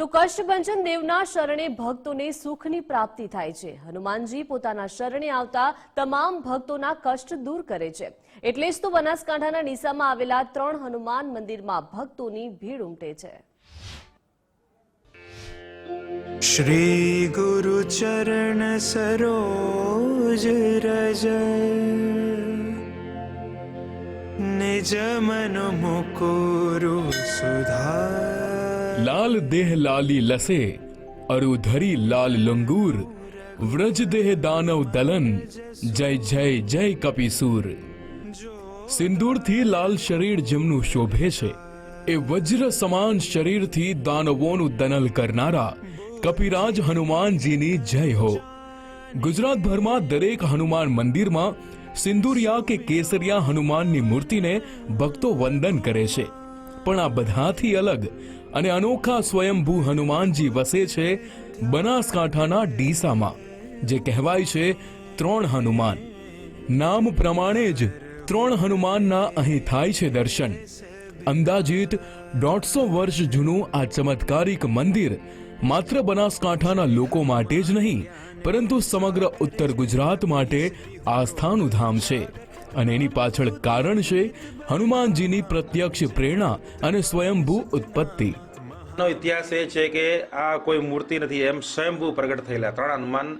તો કષ્ટભંજન દેવના શરણે ભક્તોને સુખની પ્રાપ્તિ થાય છે. હનુમાનજી પોતાના શરણે આવતા તમામ ભક્તોના કષ્ટ દૂર કરે છે. એટલે જ તો બનાસકાંઠાના નિસામાં આવેલા ત્રણ હનુમાન મંદિરમાં ભક્તોની ભીડ ઉમટે છે. શ્રી ગુરુ ચરણ સરોજ રજ. નિજ મન મુકુરુ સુધા લાલ દેહ લાલી લસે અરુધરી લાલ લંગૂર વ્રજ દેહ દાનવ દલન જય જય જય કપિસુર સિંદૂરથી લાલ શરીર જેમનું શોભે છે એ વજ્ર સમાન શરીરથી દાનવોનું દનલ કરનારા કપિરાજ હનુમાનજીની જય હો ગુજરાતભરમાં દરેક હનુમાન મંદિરમાં સિંદુરિયા કે કેસરિયા હનુમાનની મૂર્તિને ભક્તો વંદન કરે છે પણ આ બધાથી અલગ અને અનોખા સ્વયંભૂ હનુમાનજી વસે છે બનાસકાંઠાના ડીસામાં, જે કહેવાય છે ત્રણ હનુમાન. નામ પ્રમાણે જ ત્રણ હનુમાનના અહીં થાય છે દર્શન. અંદાજિત દોઢસો વર્ષ જૂનું આ ચમત્કારિક મંદિર માત્ર બનાસકાંઠાના લોકો માટે જ નહીં, પરંતુ સમગ્ર ઉત્તર ગુજરાત માટે આસ્થાનું ધામ છે. અને એની પાછળ કારણ છે હનુમાનજીની પ્રત્યક્ષ પ્રેરણા અને સ્વયંભૂ ઉત્પત્તિ. નો ઇતિહાસ એ છે કે આ કોઈ મૂર્તિ નથી, એમ સ્વયંભૂ પ્રગટ થયેલા, ત્રણ હનુમાન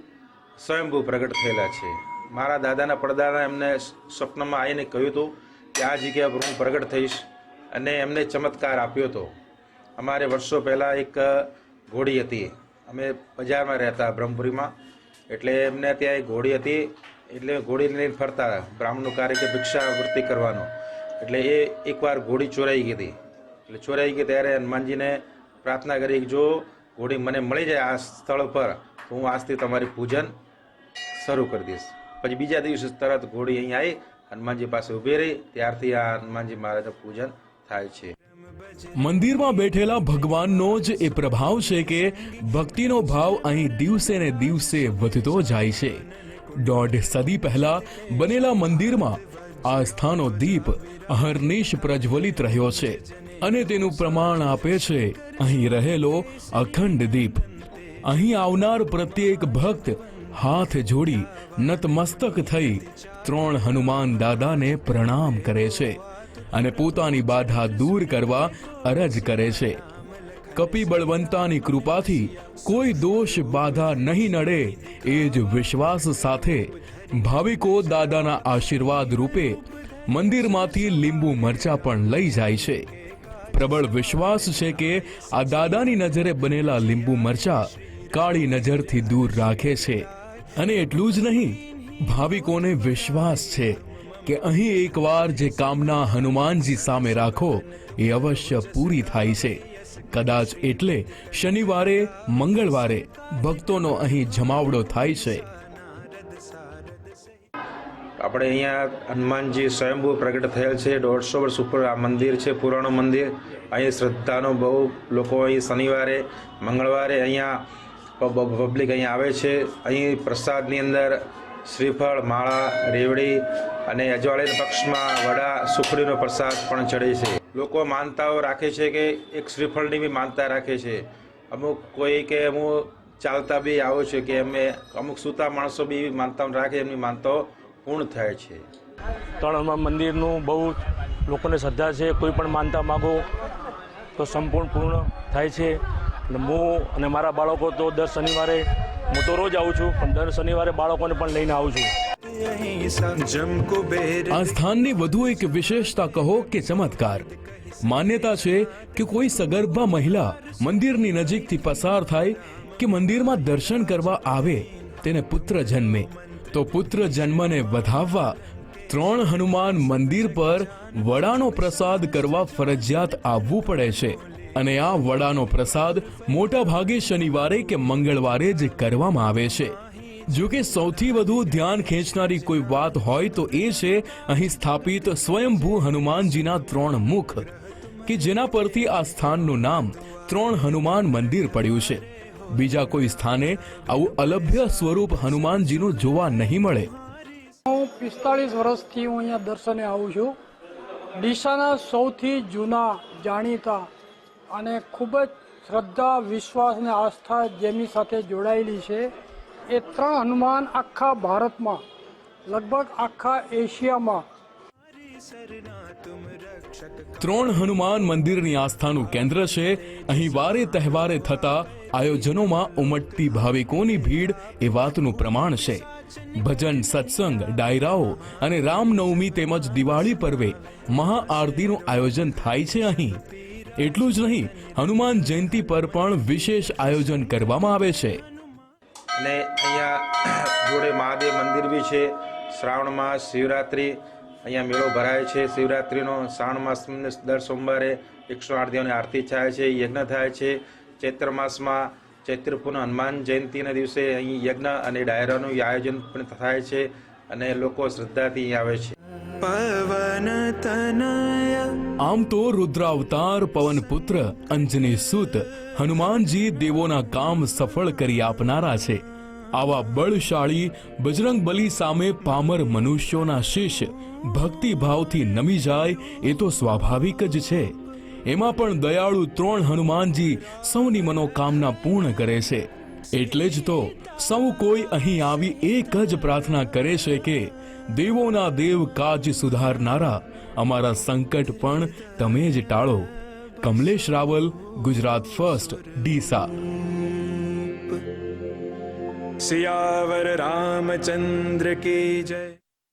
સ્વયંભૂ પ્રગટ થયેલા છે. મારા દાદાના પડદાના એમને સ્વપ્નમાં આવીને કહ્યું હતું કે આ જગ્યા પર હું પ્રગટ થઈશ અને એમને ચમત્કાર આપ્યો હતો. અમારે વર્ષો પહેલાં એક ઘોડી હતી. અમે બજારમાં રહેતા બ્રહ્મપુરીમાં. એટલે એમને ત્યાં એક ઘોડી હતી એટલે ઘોડી લઈને ફરતા બ્રાહ્મણનું કાર્ય કે ભિક્ષાવૃત્તિ કરવાનો. એટલે એ એકવાર ઘોડી ચોરાઈ ગઈ હતી. એટલે ચોરાઈ ગઈ ત્યારે હનુમાનજીને પ્રાર્થના કરી જો ઘોડી મને મળી જાય આ સ્થળ પર, તો હું આજથી તમારી પૂજન શરૂ કરી દઈશ. પછી બીજા દિવસે તરત ઘોડી અહીં આવી, હનુમાનજી પાસે ઊભી રહી. ત્યારથી આ હનુમાનજી મહારાજનું પૂજન થાય છે. મંદિરમાં બેઠેલા ભગવાનનો જ એ પ્રભાવ છે કે ભક્તિનો ભાવ અહીં દિવસે ને દિવસે વધતો જાય છે. દોઢ સદી પહેલા બનેલા મંદિરમાં આસ્થાનો દીપ અહર્નિશ પ્રજ્વલિત રહ્યો છે અને તેનું પ્રમાણ આપે છે અહીં રહેલો અખંડ દીપ. અહીં આવનાર પ્રત્યેક ભક્ત હાથ જોડી નતમસ્તક થઈ ત્રણ હનુમાન દાદાને પ્રણામ કરે છે અને પોતાની બાધા દૂર કરવા અરજ કરે છે. કપિ બળવંતાની કૃપાથી કોઈ દોષ બાધા નહીં નડે એ જ વિશ્વાસ સાથે ભાવિકો દાદાના આશીર્વાદ રૂપે મંદિરમાંથી લીંબુ મરચા પણ લઈ જાય છે. પ્રબળ વિશ્વાસ છે કે આ દાદાની નજરે બનેલા લીંબુ મરચા કાળી નજરથી દૂર રાખે છે. અને એટલું જ નહીં, ભાવિકોને વિશ્વાસ છે કે અહીં એકવાર જે કામના હનુમાનજી સામે રાખો એ અવશ્ય પૂરી થાય છે. કદાચ એટલે શનિવારે, મંગળવારે ભક્તોનો અહીં જમાવડો થાય છે. આપણે અહીંયા હનુમાનજી સ્વયંભૂ પ્રગટ થયેલ છે. દોઢસો વર્ષ ઉપર આ મંદિર છે, પુરાણું મંદિર. અહીં શ્રદ્ધાનો બહુ લોકો અહીં શનિવારે, મંગળવારે અહીંયા પબ્લિક અહીં આવે છે. અહીં પ્રસાદની અંદર શ્રીફળ, માળા, રેવડી અને અજવાળીના પક્ષમાં વડા, સુખડીનો પ્રસાદ પણ ચડે છે. લોકો માનતાઓ રાખે છે કે એક શ્રીફળની બી માનતા રાખે છે. અમુક કોઈ કે હું ચાલતા બી આવું છું કે અમે અમુક સૂતા માણસો બી એવી માનતાઓ રાખે, એમની માનતાઓ પૂર્ણ થાય છે. ત્રણ હનુમાન મંદિરનું બહુ લોકોને શ્રદ્ધા છે. કોઈ પણ માનતા માગો તો સંપૂર્ણ પૂર્ણ થાય છે. અને હું અને મારા બાળકો તો દર શનિવારે હું તો રોજ આવું છું, પણ દર શનિવારે બાળકોને પણ લઈને આવું છું. આ સ્થાનની વધુ એક વિશેષતા કહો કે ચમત્કાર. માન્યતા છે કે કોઈ સગર્ભા મહિલા મંદિરની નજીકથી પસાર થાય કે મંદિરમાં દર્શન કરવા આવે, તેને પુત્ર જન્મે. તો પુત્ર જન્મને વધાવવા ત્રણ હનુમાન મંદિર પર વડાનો પ્રસાદ કરવા ફરજિયાત આવવું પડે છે. અને આ વડાનો પ્રસાદ મોટા ભાગે શનિવારે કે મંગળવારે જ કરવામાં આવે છે. જો કે સૌથી વધુ ધ્યાન ખેંચનારી કોઈ વાત હોય તો એ છે, અહીં સ્થાપિત સ્વયંભૂ હનુમાનજીના ત્રણ મુખ, કે જેના પરથી આ સ્થાનનું નામ ત્રણ હનુમાન મંદિર પડ્યું છે. બીજા કોઈ સ્થાને આવું અલભ્ય સ્વરૂપ હનુમાનજીનું જોવા નહીં મળે. હું પિસ્તાળીસ વર્ષથી હું અહીંયા દર્શને આવું છું. ડીસાના સૌથી જૂના જાણીતા અને ખૂબ જ શ્રદ્ધા, વિશ્વાસ અને આસ્થા જેમની સાથે જોડાયેલી છે. એ ત્રણ હનુમાન આખા ભારતમાં, લગભગ આખા એશિયામાં. ત્રણ હનુમાન મંદિરની આસ્થાનું કેન્દ્ર છે. અહીં વારે તહેવારે થતા આયોજનોમાં ઉમટતી ભાવિકોની ભીડ એ વાતનું પ્રમાણ છે. ભજન, સત્સંગ, ડાયરાઓ અને રામનવમી તેમજ દિવાળી પર્વે મહાઆરતીનું આયોજન થાય છે અહીં. એટલું જ નહીં, હનુમાન જયંતી પર પણ વિશેષ આયોજન કરવામાં આવે છે. અને અહીંયા જોડે મહાદેવ મંદિર બી છે, શ્રાવણ માસ, શિવરાત્રિ, અહીંયા મેળો ભરાય છે. શિવરાત્રિનો શ્રાવણ માસ દર સોમવારે એકસો આઠ દેવની આરતી થાય છે, યજ્ઞ થાય છે. ચૈત્ર માસમાં ચૈત્ર પૂર્ણ હનુમાન જયંતિના દિવસે અહીં યજ્ઞ અને ડાયરાનું આયોજન પણ થાય છે અને લોકો શ્રદ્ધાથી અહીં આવે છે. પવન આમ તો રુદ્રાવતાર, પવનપુત્ર, અંજની સુત, હનુમાનજી દેવોના કામ સફળ કરી આપનારા છે. આવા બળશાળી, બજરંગ બલી સામે પામર મનુષ્યોના શિષ્ય ભક્તિભાવથી નમી જાય એ તો સ્વાભાવિક જ છે. એમાં પણ દયાળુ ત્રણ હનુમાનજી સૌની મનોકામના પૂર્ણ કરે છે. એટલે જ તો સૌ કોઈ અહીં આવી એક જ પ્રાર્થના કરે છે કે દેવોના દેવ કાજ સુધારનારા, અમારા સંકટ પણ તમે જ ટાળો. કમલેશ રાવલ, ગુજરાત ફર્સ્ટ, ડીસા. સિયાવર રામચંદ્ર કે જય.